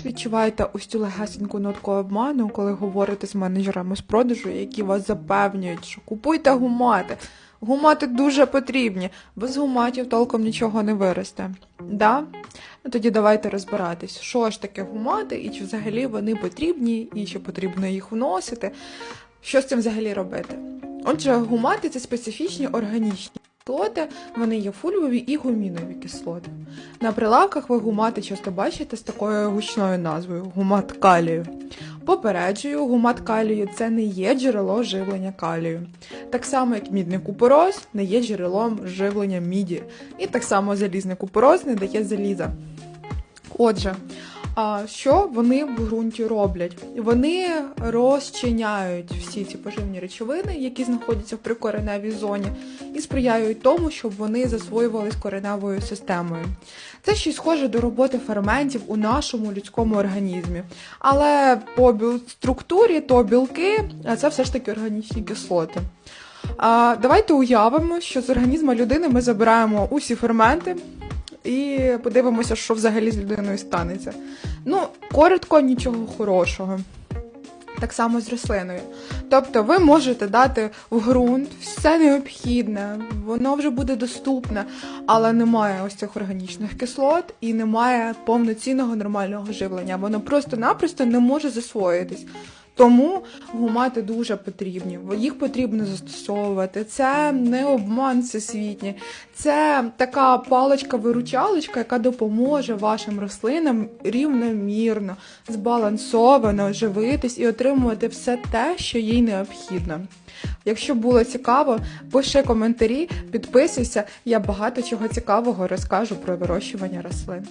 теж відчуваєте ось цю легесеньку нотку обману, коли говорите з менеджерами з продажу, які вас запевнюють, що купуйте гумати. Гумати дуже потрібні. Без гуматів толком нічого не виросте. Да? Ну тоді давайте розбиратись, що ж таке гумати, і чи взагалі вони потрібні, і чи потрібно їх вносити. Що з цим взагалі робити? Отже, гумати це специфічні органічні кислоти, вони є фульвові і гумінові кислоти. На прилавках ви гумати часто бачите з такою гучною назвою гумат калію. Попереджую, гумат калію це не є джерело живлення калію. Так само, як мідний купороз не є джерелом живлення міді. І так само залізний купороз не дає заліза. Отже, що вони в ґрунті роблять? Вони розчиняють всі ці поживні речовини, які знаходяться в прикореневій зоні, і сприяють тому, щоб вони засвоювались кореневою системою. Це щось схоже до роботи ферментів у нашому людському організмі. Але по структурі то білки, це все ж таки органічні кислоти. А, давайте уявимо, що з організму людини ми забираємо усі ферменти і подивимося, що взагалі з людиною станеться. Ну, коротко, нічого хорошого. Так само з рослиною. Тобто ви можете дати в ґрунт все необхідне, воно вже буде доступне, але немає ось цих органічних кислот і немає повноцінного нормального живлення. Воно просто-напросто не може засвоїтись. Тому гумати дуже потрібні. Їх потрібно застосовувати. Це не обман всесвітній, це така паличка-виручалочка, яка допоможе вашим рослинам рівномірно, збалансовано живитись і отримувати все те, що їй необхідно. Якщо було цікаво, пиши коментарі, підписуйся. Я багато чого цікавого розкажу про вирощування рослин.